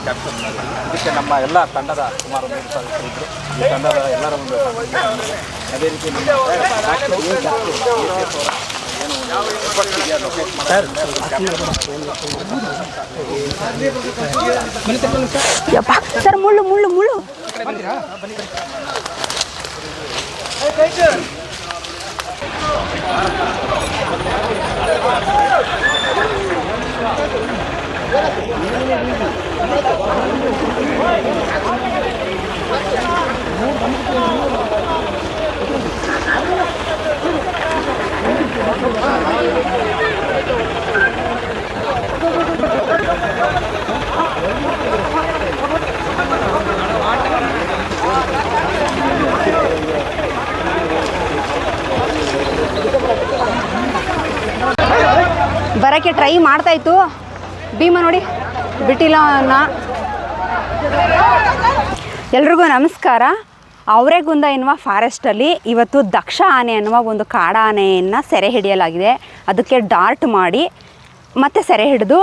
Capture ಮಾಡಿದ್ವಿ ಇದಕ್ಕೆ ನಮ್ಮ ಎಲ್ಲ ತಂಡದ ಸುಮಾರು ಮೂರು ಸಾವಿರ ಇದ್ದರು ಈ ತಂಡದ ಎಲ್ಲರ ಒಂದು ಅದೇ ರೀತಿ ನಮ್ಮ ಯಪ್ಪ ಸರ್ ಮುಳ್ಳು ಮುಳ್ಳು ಮುಳ್ಳು. ಬರೋಕ್ಕೆ ಟ್ರೈ ಮಾಡ್ತಾ ಇತ್ತು. ಭೀಮ ನೋಡಿ. ಬಿಟ್ಟಿಲ್ಲ ಅನ್ನ ಎಲ್ರಿಗೂ ನಮಸ್ಕಾರ. ಅವರೆಗುಂದ ಎನ್ನುವ ಫಾರೆಸ್ಟಲ್ಲಿ ಇವತ್ತು ದಕ್ಷ ಆನೆ ಅನ್ನುವ ಒಂದು ಕಾಡ ಆನೆಯನ್ನು ಸೆರೆ ಹಿಡಿಯಲಾಗಿದೆ. ಅದಕ್ಕೆ ಡಾರ್ಟ್ ಮಾಡಿ ಮತ್ತೆ ಸೆರೆ ಹಿಡಿದು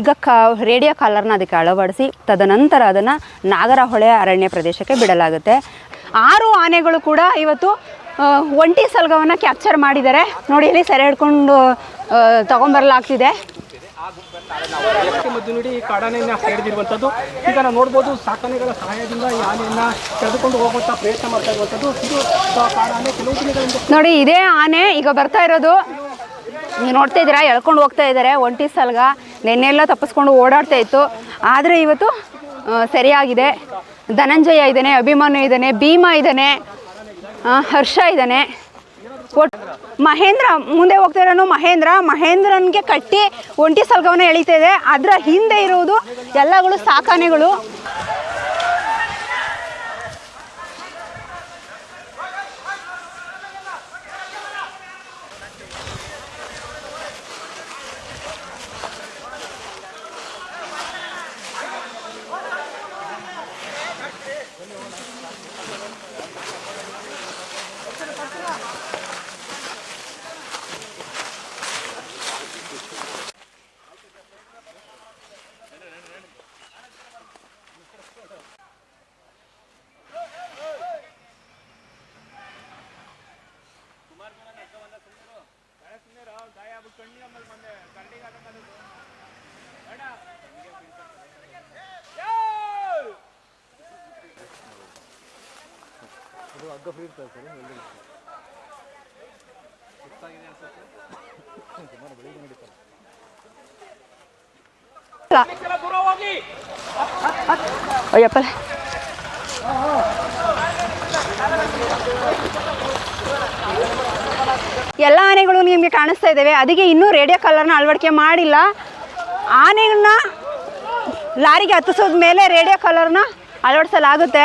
ಈಗ ಕ ರೇಡಿಯೋ ಕಾಲರ್ನ ಅದಕ್ಕೆ ಅಳವಡಿಸಿ, ತದನಂತರ ಅದನ್ನು ನಾಗರಹೊಳೆ ಅರಣ್ಯ ಪ್ರದೇಶಕ್ಕೆ ಬಿಡಲಾಗುತ್ತೆ. ಆರು ಆನೆಗಳು ಕೂಡ ಇವತ್ತು ಒಂಟಿ ಸಲ್ಗವನ್ನು ಕ್ಯಾಪ್ಚರ್ ಮಾಡಿದ್ದಾರೆ. ನೋಡಿ, ಇಲ್ಲಿ ಸೆರೆ ಹಿಡ್ಕೊಂಡು ತಗೊಂಬರಲಾಗ್ತಿದೆ. ಮದ್ದು ನೀಡಿ ಈ ಕಾಡಾನೆಯನ್ನ ಹಿಡಿದಿರುವಂಥದ್ದು ಈಗ ನಾವು ನೋಡ್ಬೋದು ಸಾಕಾನೆಗಳ ಸಹಾಯದಿಂದ ಈ ಆನೆಯನ್ನು ತೆಗೆದುಕೊಂಡು ಹೋಗುವಂಥ ಪ್ರಯತ್ನ ಮಾಡ್ತಾ ಇರುವಂಥದ್ದು. ಇದು ಕಾಡಾನೆ ಕೆಲವು ದಿನಗಳಿಂದ ನೋಡಿ, ಇದೇ ಆನೆ ಈಗ ಬರ್ತಾ ಇರೋದು. ನೀವು ನೋಡ್ತಾ ಇದ್ದೀರಾ, ಎಳ್ಕೊಂಡು ಹೋಗ್ತಾ ಇದ್ದಾರೆ. ಒಂಟಿ ಸಲ್ಗ ನೆನ್ನೆಲ್ಲ ತಪ್ಪಿಸ್ಕೊಂಡು ಓಡಾಡ್ತಾ ಇತ್ತು. ಆದರೆ ಇವತ್ತು ಸರಿಯಾಗಿದೆ. ಧನಂಜಯ ಇದ್ದಾನೆ ಅಭಿಮಾನು ಇದ್ದಾನೆ, ಭೀಮಾ ಇದ್ದಾನೆ ಹರ್ಷ ಇದ್ದಾನೆ. ಮಹೇಂದ್ರ, ಮುಂದೆ ಹೋಗ್ತಾ ಇರೋನು ಮಹೇಂದ್ರ. ಮಹೇಂದ್ರನ್ಗೆ ಕಟ್ಟಿ ಒಂಟಿ ಸಲ್ಗವನ್ನ ಎಳಿತಾ ಇದೆ. ಅದರ ಹಿಂದೆ ಇರುವುದು ಎಲ್ಲಗಳು ಸಾಕಾನೆಗಳು ಅಯ್ಯಪ್ಪ ಎಲ್ಲ ಆನೆಗಳು ನಿಮಗೆ ಕಾಣಿಸ್ತಾ ಇದ್ದಾವೆ. ಅದಕ್ಕೆ ಇನ್ನೂ ರೇಡಿಯೋ ಕಲರ್ನ ಅಳವಡಿಕೆ ಮಾಡಿಲ್ಲ. ಆನೆಗಳನ್ನ ಲಾರಿಗೆ ಹತ್ತಿಸೋದ ಮೇಲೆ ರೇಡಿಯೋ ಕಲರ್ನ ಅಳವಡಿಸಲಾಗುತ್ತೆ.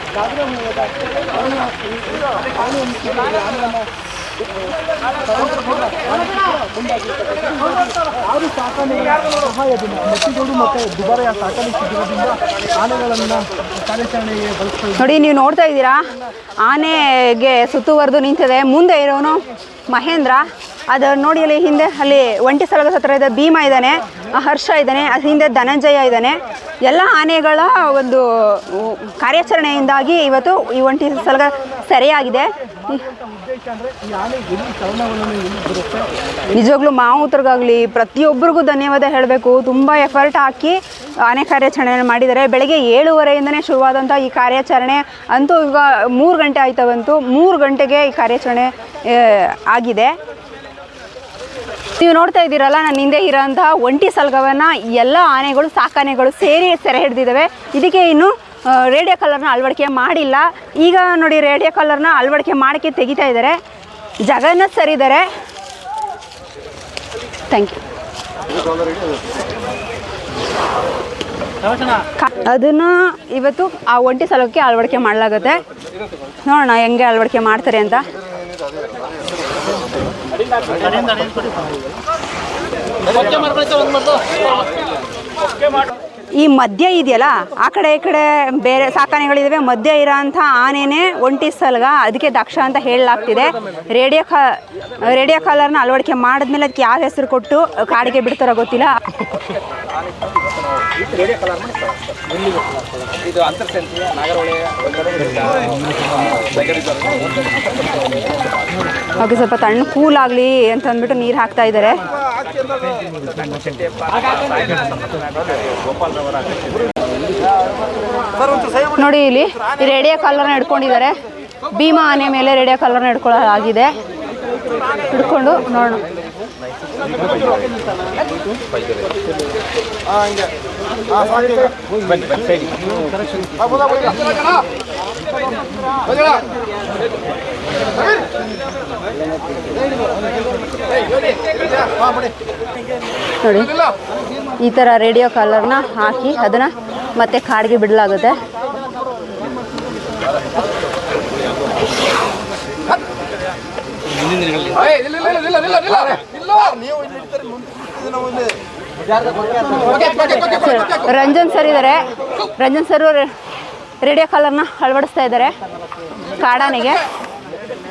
ಆರು ಸಾಕಣೆ ಸಹಾಯದಿಂದ ಮೆಟ್ಟಿಗೋಡು ಮತ್ತೆ ದುಬಾರಿಯ ಸಾಕಣೆ ಶಿಬಿರದಿಂದ ಆನೆಗಳನ್ನು ಕಾರ್ಯಾಚರಣೆಗೆ ಬಳಸ್ತಾ ನೋಡಿ, ನೀವು ನೋಡ್ತಾ ಇದ್ದೀರಾ? ಆನೆಗೆ ಸುತ್ತುವರೆದು ನಿಂತಿದೆ. ಮುಂದೆ ಇರೋನು ಮಹೇಂದ್ರ. ಅದು ನೋಡಿ ಅಲ್ಲಿ ಹಿಂದೆ ಅಲ್ಲಿ ಒಂಟಿ ಸ್ಥಳದ ಹತ್ರ ಇದೆ ಭೀಮ ಇದ್ದಾನೆ ಹರ್ಷ ಇದ್ದಾನೆ, ಅದು ಹಿಂದೆ ಧನಂಜಯ ಇದ್ದಾನೆ. ಎಲ್ಲ ಆನೆಗಳ ಒಂದು ಕಾರ್ಯಾಚರಣೆಯಿಂದಾಗಿ ಇವತ್ತು ಈ ಒಂಟಿ ಸಲಗ ಸರಿಯಾಗಿದೆ. ನಿಜವಾಗ್ಲೂ ಮಾವುತರಿಗಾಗಲಿ ಪ್ರತಿಯೊಬ್ಬರಿಗೂ ಧನ್ಯವಾದ ಹೇಳಬೇಕು. ತುಂಬ ಎಫರ್ಟ್ ಹಾಕಿ ಆನೆ ಕಾರ್ಯಾಚರಣೆ ಮಾಡಿದ್ದಾರೆ. ಬೆಳಗ್ಗೆ ಏಳುವರೆಯಿಂದನೇ ಶುರುವಾದಂಥ ಈ ಕಾರ್ಯಾಚರಣೆ. ಅಂತೂ ಈಗ ಮೂರು ಗಂಟೆ ಆಯ್ತವಂತೂ ಮೂರು ಗಂಟೆಗೆ ಈ ಕಾರ್ಯಾಚರಣೆ ಆಗಿದೆ. ನೀವು ನೋಡ್ತಾ ಇದ್ದೀರಲ್ಲ, ನನ್ನ ಹಿಂದೆ ಇರೋಂತಹ ಒಂಟಿ ಸಲ್ಗವನ್ನು ಎಲ್ಲ ಆನೆಗಳು, ಸಾಕಾನೆಗಳು ಸೇರಿ ಸೆರೆ ಹಿಡಿದಿದ್ದಾವೆ. ಇದಕ್ಕೆ ಇನ್ನು ರೇಡಿಯೋ ಕಲರ್ನ ಅಳವಡಿಕೆ ಮಾಡಿಲ್ಲ. ಈಗ ನೋಡಿ, ರೇಡಿಯೋ ಕಲರ್ನ ಅಳವಡಿಕೆ ಮಾಡೋಕ್ಕೆ ತೆಗಿತಾ ಇದ್ದಾರೆ. ಜಗನ್ನ ಸರಿದ್ದಾರೆ ಥ್ಯಾಂಕ್ ಯು ಅದನ್ನು ಇವತ್ತು ಆ ಒಂಟಿ ಸಲಕ್ಕೆ ಅಳವಡಿಕೆ ಮಾಡಲಾಗುತ್ತೆ. ನೋಡೋಣ, ಹೆಂಗೆ ಅಳವಡಿಕೆ ಮಾಡ್ತಾರೆ ಅಂತ. ಮಾಡಿ ಈ ಮಧ್ಯ ಇದೆಯಲ್ಲ, ಆ ಕಡೆ ಈ ಕಡೆ ಬೇರೆ ಸಾಕಾನೆಗಳಿದಾವೆ ಮಧ್ಯ ಇರೋಂಥ ಆನೆನೇ ಒಂಟಿ ಸಲ್ಗ, ಅದಕ್ಕೆ ದಕ್ಷ ಅಂತ ಹೇಳಲಾಗ್ತಿದೆ. ರೇಡಿಯೋ ಕಾ, ರೇಡಿಯೋ ಕಾಲರ್ನ ಅಳವಡಿಕೆ ಮಾಡಿದ್ಮೇಲೆ ಅದಕ್ಕೆ ಯಾವ ಹೆಸರು ಕೊಟ್ಟು ಕಾಡಿಗೆ ಬಿಡ್ತಾರೋ ಗೊತ್ತಿಲ್ಲ. ಸ್ವಲ್ಪ ತಣ್ಣ ಕೂಲ್ ಆಗಲಿ ಅಂತ ಅಂದ್ಬಿಟ್ಟು ನೀರು ಹಾಕ್ತಾ ಇದ್ದಾರೆ. ನೋಡಿ ಇಲ್ಲಿ ರೇಡಿಯೋ ಕಾಲರ್ನ ಹಿಡ್ಕೊಂಡಿದ್ದಾರೆ. ಭೀಮಾ ಆನೆ ಮೇಲೆ ರೇಡಿಯೋ ಕಾಲರ್ನ ಹಿಡ್ಕೊಳ್ಳಲಾಗಿದೆ ಹಿಡ್ಕೊಂಡು ನೋಡೋಣ. ನೋಡಿ, ಈ ಥರ ರೇಡಿಯೋ ಕಾಲರ್ನ ಹಾಕಿ ಅದನ್ನು ಮತ್ತೆ ಕಾಡಿಗೆ ಬಿಡಲಾಗುತ್ತೆ. ರಂಜನ್ ಸರ್ ಇದ್ದಾರೆ ರಂಜನ್ ಸರ್ ರೇಡಿಯೋ ಕಾಲರ್ನ ಅಳವಡಿಸ್ತಾ ಇದ್ದಾರೆ ಕಾಡಾನೆಗೆ.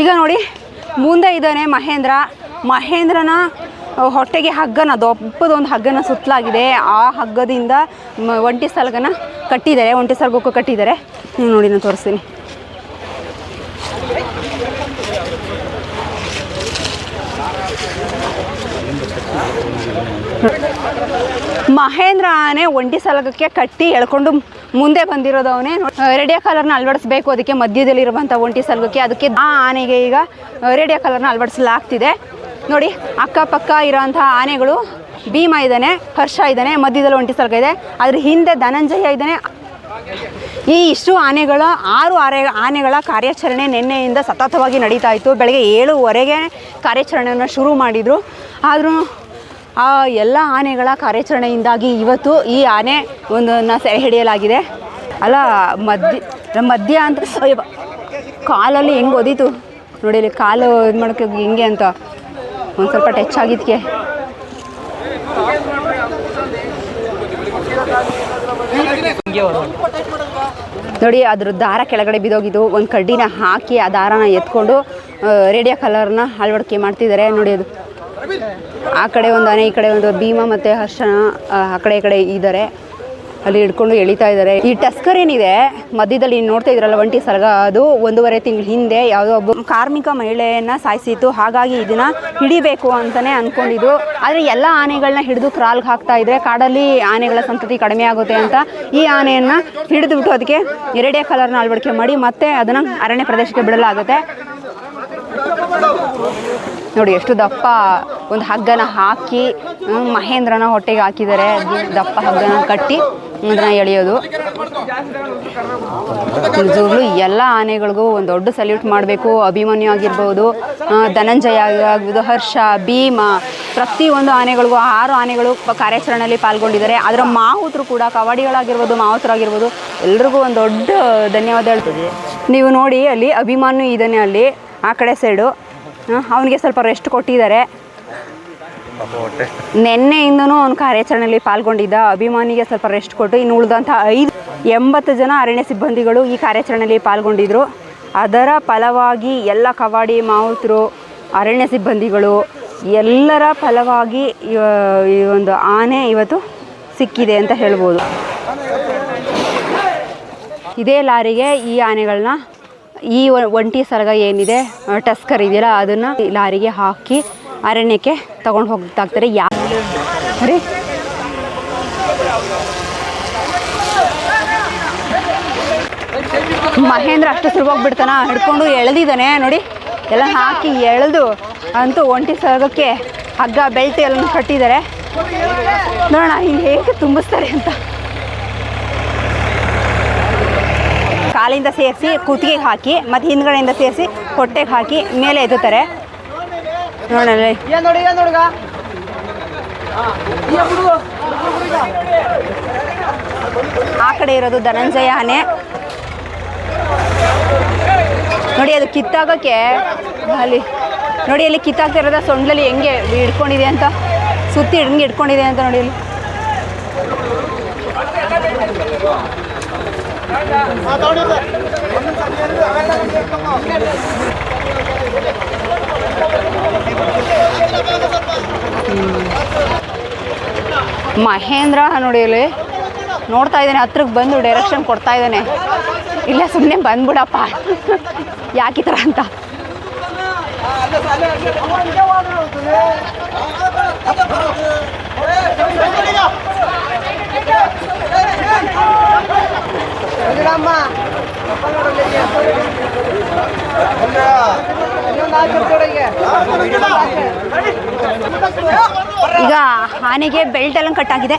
ಈಗ ನೋಡಿ, ಮುಂದೆ ಇದ್ದಾನೆ ಮಹೇಂದ್ರ. ಮಹೇಂದ್ರನ ಹೊಟ್ಟೆಗೆ ಹಗ್ಗನ, ದೊಪ್ಪದೊಂದು ಹಗ್ಗನ ಸುತ್ತಲಾಗಿದೆ. ಆ ಹಗ್ಗದಿಂದ ಒಂಟಿ ಸಲಗನ ಕಟ್ಟಿದ್ದಾರೆ. ಒಂಟಿ ಸಲಗಕ್ಕೂ ಕಟ್ಟಿದ್ದಾರೆ. ನೀವು ನೋಡಿ, ನಾನು ತೋರಿಸ್ತೀನಿ. ಮಹೇಂದ್ರ ಆನೆ ಒಂಟಿ ಸಲಗಕ್ಕೆ ಕಟ್ಟಿ ಎಳ್ಕೊಂಡು ಮುಂದೆ ಬಂದಿರೋದು ಅವನೇ ರೇಡಿಯೋ ಕಲರ್ನ ಅಳವಡಿಸ್ಬೇಕು ಅದಕ್ಕೆ ಮಧ್ಯದಲ್ಲಿರುವಂಥ ಒಂಟಿ ಸಲಗಕ್ಕೆ. ಅದಕ್ಕೆ ಆ ಆನೆಗೆ ಈಗ ರೇಡಿಯೋ ಕಲರ್ನ ಅಳವಡಿಸಲಾಗ್ತಿದೆ. ನೋಡಿ, ಅಕ್ಕಪಕ್ಕ ಇರೋಂಥ ಆನೆಗಳು ಭೀಮ ಇದ್ದಾನೆ, ಹರ್ಷ ಇದ್ದಾನೆ, ಮಧ್ಯದಲ್ಲಿ ಒಂಟಿ ಸಲಗ ಇದೆ. ಅದ್ರ ಹಿಂದೆ ಧನಂಜಯ ಇದ್ದಾನೆ. ಈ ಇಷ್ಟು ಆನೆಗಳ, ಆರು ಆರೆ, ಆನೆಗಳ ಕಾರ್ಯಾಚರಣೆ ನಿನ್ನೆಯಿಂದ ಸತತವಾಗಿ ನಡೀತಾ ಇತ್ತು. ಬೆಳಗ್ಗೆ ಏಳುವರೆಗೆ ಕಾರ್ಯಾಚರಣೆಯನ್ನು ಶುರು ಮಾಡಿದರು. ಆದರೂ ಆ ಎಲ್ಲ ಆನೆಗಳ ಕಾರ್ಯಾಚರಣೆಯಿಂದಾಗಿ ಇವತ್ತು ಈ ಆನೆ ಒಂದನ್ನು ಸೆರೆ ಹಿಡಿಯಲಾಗಿದೆ. ಅಲ್ಲ, ಮಧ್ಯ ಮಧ್ಯ ಅಂತ ಕಾಲಲ್ಲಿ ಹೆಂಗೆ ಒದೀತು? ನೋಡಿ ಕಾಲು ಇದು ಮಾಡೋಕ್ಕೆ ಹೆಂಗೆ ಅಂತ. ಒಂದು ಸ್ವಲ್ಪ ಟಚ್ ಆಗಿದ್ದಕ್ಕೆ ನೋಡಿ, ಅದ್ರ ದಾರ ಕೆಳಗಡೆ ಬಿದ್ದೋಗಿದ್ದು. ಒಂದು ಕಡ್ಡಿನ ಹಾಕಿ ಆ ದಾರನ ಎತ್ಕೊಂಡು ರೇಡಿಯೋ ಕಲರ್ನ ಅಳವಡಿಕೆ ಮಾಡ್ತಿದ್ದಾರೆ. ನೋಡಿ ಅದು. ಆ ಕಡೆ ಒಂದು ಆನೆ ಈ ಕಡೆ ಒಂದು ಭೀಮ ಮತ್ತು ಹರ್ಷನ ಆ ಕಡೆ, ಈ ಕಡೆ ಇದ್ದಾರೆ. ಅಲ್ಲಿ ಹಿಡ್ಕೊಂಡು ಎಳಿತಾ ಇದ್ದಾರೆ. ಈ ಟಸ್ಕರ್ ಏನಿದೆ, ಮಧ್ಯದಲ್ಲಿ ನೋಡ್ತಾ ಇದ್ರಲ್ಲ ಒಂಟಿ ಸರ್ಗ, ಅದು ಒಂದೂವರೆ ತಿಂಗಳ ಹಿಂದೆ ಯಾವುದೋ ಒಬ್ಬ ಕಾರ್ಮಿಕ ಮಹಿಳೆಯನ್ನ ಸಾಯಿಸಿತ್ತು. ಹಾಗಾಗಿ ಇದನ್ನ ಹಿಡಿಬೇಕು ಅಂತಾನೆ ಅನ್ಕೊಂಡಿದ್ರು ಆದರೆ ಎಲ್ಲ ಆನೆಗಳನ್ನ ಹಿಡಿದು ಕ್ರಾಲ್ಗೆ ಹಾಕ್ತಾ ಇದ್ರೆ ಕಾಡಲ್ಲಿ ಆನೆಗಳ ಸಂತತಿ ಕಡಿಮೆ ಆಗುತ್ತೆ ಅಂತ ಈ ಆನೆಯನ್ನ ಹಿಡಿದುಬಿಟ್ಟು ಅದಕ್ಕೆ ಎರಡೇ ಕಲರ್ನ ಅಳವಡಿಕೆ ಮಾಡಿ ಮತ್ತೆ ಅದನ್ನ ಅರಣ್ಯ ಪ್ರದೇಶಕ್ಕೆ ಬಿಡಲಾಗುತ್ತೆ. ನೋಡಿ, ಎಷ್ಟು ದಪ್ಪ ಒಂದು ಹಗ್ಗನ ಹಾಕಿ ಮಹೇಂದ್ರನ ಹೊಟ್ಟೆಗೆ ಹಾಕಿದ್ದಾರೆ. ದಪ್ಪ ಹಗ್ಗನ ಕಟ್ಟಿ ಅದನ್ನ ಎಳೆಯೋದು. ನಿಜವಾಗ್ಲೂ ಎಲ್ಲ ಆನೆಗಳಿಗೂ ಒಂದು ದೊಡ್ಡ ಸಲ್ಯೂಟ್ ಮಾಡಬೇಕು. ಅಭಿಮನ್ಯು ಆಗಿರ್ಬೋದು ಧನಂಜಯ ಆಗಿರ್ಬೋದು, ಹರ್ಷ, ಭೀಮ ಪ್ರತಿಯೊಂದು ಆನೆಗಳಿಗೂ, ಆರು ಆನೆಗಳು ಕಾರ್ಯಾಚರಣೆಯಲ್ಲಿ ಪಾಲ್ಗೊಂಡಿದ್ದಾರೆ. ಅದರ ಮಾವುತರು ಕೂಡ ಕಬಡ್ಡಿಗಳಾಗಿರ್ಬೋದು ಮಾವುತರಾಗಿರ್ಬೋದು, ಎಲ್ರಿಗೂ ಒಂದು ದೊಡ್ಡ ಧನ್ಯವಾದ ಹೇಳ್ತೀವಿ. ನೀವು ನೋಡಿ, ಅಲ್ಲಿ ಅಭಿಮಾನು ಇದ್ದಾನೆ ಅಲ್ಲಿ, ಆ ಕಡೆ ಸೈಡು ಅವನಿಗೆ ಸ್ವಲ್ಪ ರೆಸ್ಟ್ ಕೊಟ್ಟಿದ್ದಾರೆ. ನಿನ್ನೆಯಿಂದನೂ ಅವನು ಕಾರ್ಯಾಚರಣೆಯಲ್ಲಿ ಪಾಲ್ಗೊಂಡಿದ್ದ ಅಭಿಮಾನಿಗೆ ಸ್ವಲ್ಪ ರೆಸ್ಟ್ ಕೊಟ್ಟು ಇನ್ನು ಉಳಿದಂಥ ಐದು, ಎಂಬತ್ತು ಜನ ಅರಣ್ಯ ಸಿಬ್ಬಂದಿಗಳು ಈ ಕಾರ್ಯಾಚರಣೆಯಲ್ಲಿ ಪಾಲ್ಗೊಂಡಿದ್ದರು ಅದರ ಫಲವಾಗಿ ಎಲ್ಲ ಕವಾಡಿ, ಮಾವುತರು, ಅರಣ್ಯ ಸಿಬ್ಬಂದಿಗಳು ಎಲ್ಲರ ಫಲವಾಗಿ ಈ ಒಂದು ಆನೆ ಇವತ್ತು ಸಿಕ್ಕಿದೆ ಅಂತ ಹೇಳ್ಬೋದು. ಇದೇ ಲಾರಿಗೆ ಈ ಆನೆಗಳನ್ನ ಈ ಒಂಟಿ ಸರಗ ಏನಿದೆ ಟಸ್ಕರ್ ಇದೆಯಲ್ಲ, ಅದನ್ನು ಲಾರಿಗೆ ಹಾಕಿ ಅರಣ್ಯಕ್ಕೆ ತಗೊಂಡು ಹೋಗ್ತಾಗ್ತಾರೆ ಯಾ ರೀ ಮಹೇಂದ್ರ ಅಷ್ಟು ಸುಲಭವಾಗಿ ಬಿಡ್ತಾನ ಹಿಡ್ಕೊಂಡು ಎಳೆದಿದ್ದಾನೆ, ನೋಡಿ. ಎಲ್ಲ ಹಾಕಿ ಎಳೆದು ಅಂತೂ ಒಂಟಿ ಸರಗಕ್ಕೆ ಹಗ್ಗ, ಬೆಲ್ಟ್ ಎಲ್ಲ ಕಟ್ಟಿದ್ದಾರೆ. ನೋಡೋಣ, ಹಿಂಗೆ ಹೇಗೆ ತುಂಬಿಸ್ತಾರೆ ಅಂತ. ಕಾಲಿಂದ ಸೇರಿಸಿ ಕುತ್ತಿಗೆಗೆ ಹಾಕಿ ಮತ್ತು ಹಿಂದ್ಗಡೆಯಿಂದ ಸೇರಿಸಿ ಹೊಟ್ಟೆಗೆ ಹಾಕಿ ಮೇಲೆ ಎದುತ್ತಾರೆ ಆ ಕಡೆ ಇರೋದು ಧನಂಜಯ ಆನೆ ನೋಡಿ ಅದು ಕಿತ್ತಾಗೋಕ್ಕೆ ಅಲ್ಲಿ ನೋಡಿ ಅಲ್ಲಿ ಕಿತ್ತಾಗ್ತಿರೋದ ಸೊಂಡ್ಲಲ್ಲಿ ಹೆಂಗೆ ಹಿಡ್ಕೊಂಡಿದೆ ಅಂತ. ಸುತ್ತಿ ಹಿಂಗೆ ಇಟ್ಕೊಂಡಿದೆ ಅಂತ ನೋಡಿ ಅಲ್ಲಿ ಮಹೇಂದ್ರ ನೋಡಿ ಇಲ್ಲಿ ನೋಡ್ತಾ ಇದ್ದಾನೆ ಹತ್ರಕ್ಕೆ ಬಂದು ಡೈರೆಕ್ಷನ್ ಕೊಡ್ತಾ ಇದ್ದಾನೆ ಇಲ್ಲ ಸುಮ್ಮನೆ ಬಂದ್ಬಿಡಪ್ಪ ಯಾಕೆ ಥರ ಅಂತ ಈಗ ಆನೆಗೆ ಬೆಲ್ಟ್ ಎಲ್ಲ ಕಟ್ ಆಗಿದೆ.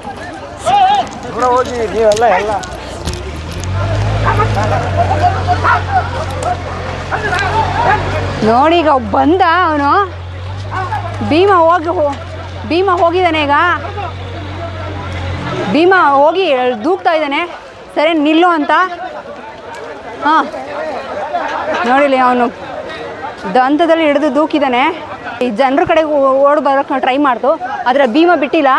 ನೋಡಿ ಈಗ ಬಂದ ಅವನು. ಭೀಮ ಹೋಗಿ ಭೀಮ ಹೋಗಿದ್ದಾನೆ ಈಗ. ಭೀಮ ಹೋಗಿ ದೂಕ್ತಾ ಇದ್ದಾನೆ. ಸರಿ, ನಿಲ್ಲು ಅಂತ. ಹಾಂ. ನೋಡಿಲಿ ಅವನು. ದಂತದಲ್ಲಿ ಹಿಡಿದು ದೂಕಿದ್ದಾನೆ ಈ ಜನರ ಕಡೆ ಓಡ್ ಬರೋಕೆ ಟ್ರೈ ಮಾಡ್ತು ಆದರೆ ಭೀಮ ಬಿಟ್ಟಿಲ್ಲ.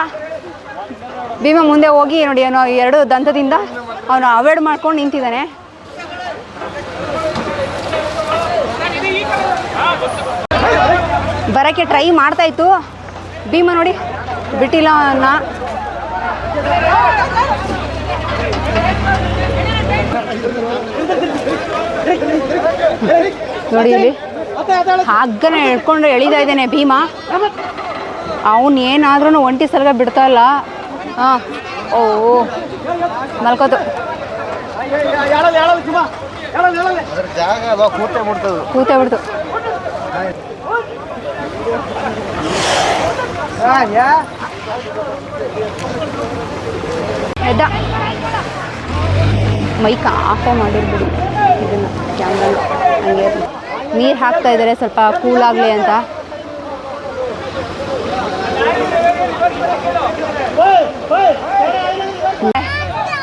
ಭೀಮ ಮುಂದೆ ಹೋಗಿ ನೋಡಿ ಅವನು ಎರಡು ದಂತದಿಂದ ಅವನು ಅವಾಯ್ಡ್ ಮಾಡ್ಕೊಂಡು ನಿಂತಿದ್ದಾನೆ ಬರೋಕ್ಕೆ ಟ್ರೈ ಮಾಡ್ತಾ ಇತ್ತು. ಭೀಮ ನೋಡಿ, ಬಿಟ್ಟಿಲ್ಲ ಅವನ್ನ ನೋಡಿ ಇಲ್ಲಿ. ಹಗ್ಗನ ಹಿಡ್ಕೊಂಡು ಎಳಿತಾ ಇದ್ದಾನೆ ಭೀಮ. ಅವನು ಏನಾದ್ರೂ ಒಂಟಿ ಸಲಗ ಬಿಡ್ತಾ ಇಲ್ಲ. ಓ. ಮಲ್ಕೋತು. ಕೂತೇ ಬಿಡ್ತು. ಎದ್ದ ಮೈಕ್ ಆಫ್ ಮಾಡಿರ್ಬಿಡಿ. ಇದನ್ನು ಕ್ಯಾಮ್ರಾನ. ಹಂಗೆ ನೀರು ಹಾಕ್ತಾ ಇದ್ದಾರೆ ಸ್ವಲ್ಪ ಕೂಲ್ ಆಗಲಿ ಅಂತ.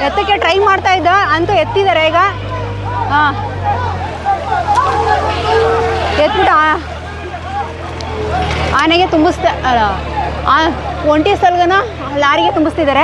ಎತ್ತಕ್ಕೆ ಟ್ರೈ ಮಾಡ್ತಾ ಇದ್ದ, ಅಂತೂ ಎತ್ತಿದ್ದಾರೆ ಈಗ. ಹಾಂ. ಎತ್ಬಿಟ್ಟು ಆನೆಗೆ ತುಂಬಿಸ್ತಾ ಆ ಒಂಟಿ ಸಲ್ಗನ ಲಾರಿಗೆ ತುಂಬಿಸ್ತಿದ್ದಾರೆ.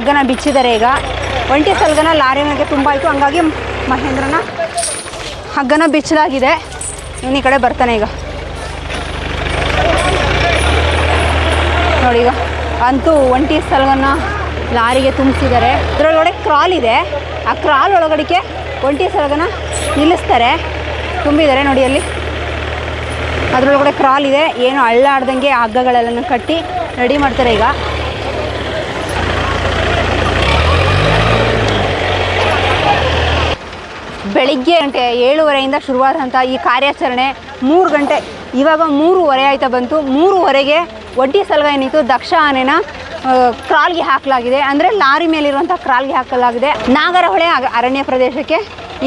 ಹಗ್ಗನ ಬಿಚ್ಚಿದ್ದಾರೆ ಈಗ. ಒಂಟಿ ಸಲ್ಗನ ಲಾರಿ ತುಂಬ ಆಯಿತು. ಹಂಗಾಗಿ ಮಹೇಂದ್ರನ ಹಗ್ಗನ ಬಿಚ್ಚಲಾಗಿದೆ. ಇವನು ಈ ಕಡೆ ಬರ್ತಾನೆ ಈಗ. ನೋಡಿ ಈಗ. ಅಂತೂ ಒಂಟಿ ಸಲ್ಗನ ಲಾರಿಗೆ ತುಂಬಿಸಿದ್ದಾರೆ. ಅದರೊಳಗಡೆ ಕ್ರಾಲ್ ಇದೆ. ಆ ಕ್ರಾಲ್ ಒಳಗಡೆಗೆ ಒಂಟಿ ಸಲಗನ ನಿಲ್ಲಿಸ್ತಾರೆ. ತುಂಬಿದ್ದಾರೆ ನೋಡಿ ಅಲ್ಲಿ. ಅದರೊಳಗಡೆ ಕ್ರಾಲ್ ಇದೆ. ಏನು ಅಳ್ಳಾಡ್ದಂಗೆ ಹಗ್ಗಗಳೆಲ್ಲನೂ ಕಟ್ಟಿ ರೆಡಿ ಮಾಡ್ತಾರೆ ಈಗ. ಬೆಳಿಗ್ಗೆ ಗಂಟೆ ಏಳುವರೆಯಿಂದ ಶುರುವಾದಂಥ ಈ ಕಾರ್ಯಾಚರಣೆ ಮೂರು ಗಂಟೆ, ಇವಾಗ ಮೂರುವರೆ ಆಯ್ತಾ ಬಂತು. ಮೂರುವರೆಗೆ ಒಡ್ಡಿ ಸಲಗ ಏನಿತ್ತು ದಕ್ಷ ಆನೆನ ಕ್ರಾಲ್ಗೆ ಹಾಕಲಾಗಿದೆ. ಅಂದರೆ ಲಾರಿ ಮೇಲಿರುವಂಥ ಕ್ರಾಲ್ಗೆ ಹಾಕಲಾಗಿದೆ. ನಾಗರಹೊಳೆ ಅರಣ್ಯ ಪ್ರದೇಶಕ್ಕೆ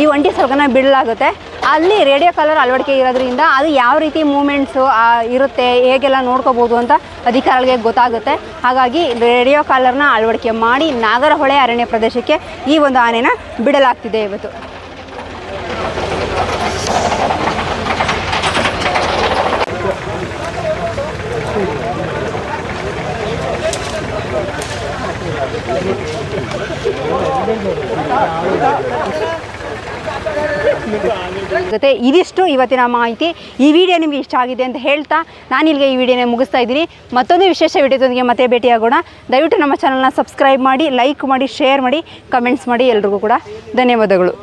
ಈ ಒಂಟಿ ಸಲಗನ ಬಿಡಲಾಗುತ್ತೆ. ಅಲ್ಲಿ ರೇಡಿಯೋ ಕಾಲರ್ ಅಳವಡಿಕೆ ಇರೋದ್ರಿಂದ ಅದು ಯಾವ ರೀತಿ ಮೂಮೆಂಟ್ಸು ಇರುತ್ತೆ, ಹೇಗೆಲ್ಲ ನೋಡ್ಕೋಬೋದು ಅಂತ ಅಧಿಕಾರಿಗಳಿಗೆ ಗೊತ್ತಾಗುತ್ತೆ. ಹಾಗಾಗಿ ರೇಡಿಯೋ ಕಾಲರ್ನ ಅಳವಡಿಕೆ ಮಾಡಿ ನಾಗರಹೊಳೆ ಅರಣ್ಯ ಪ್ರದೇಶಕ್ಕೆ ಈ ಒಂದು ಆನೆನ ಬಿಡಲಾಗ್ತಿದೆ ಇವತ್ತು. ಆಗುತ್ತೆ. ಇದಿಷ್ಟು ಇವತ್ತಿನ ಮಾಹಿತಿ. ಈ ವಿಡಿಯೋ ನಿಮಗೆ ಇಷ್ಟ ಆಗಿದೆ ಅಂತ ಹೇಳ್ತಾ ನಾನು ಇಲ್ಲಿಗೆ ಈ ವಿಡಿಯೋನ ಮುಗಿಸ್ತಾ ಇದ್ದೀನಿ. ಮತ್ತೊಂದು ವಿಶೇಷ ವಿಡಿಯೋದೊಂದಿಗೆ ಮತ್ತೆ ಭೇಟಿಯಾಗೋಣ. ದಯವಿಟ್ಟು ನಮ್ಮ ಚಾನಲ್ನ ಸಬ್ಸ್ಕ್ರೈಬ್ ಮಾಡಿ ಲೈಕ್ ಮಾಡಿ ಶೇರ್ ಮಾಡಿ ಕಮೆಂಟ್ಸ್ ಮಾಡಿ ಎಲ್ರಿಗೂ ಕೂಡ ಧನ್ಯವಾದಗಳು.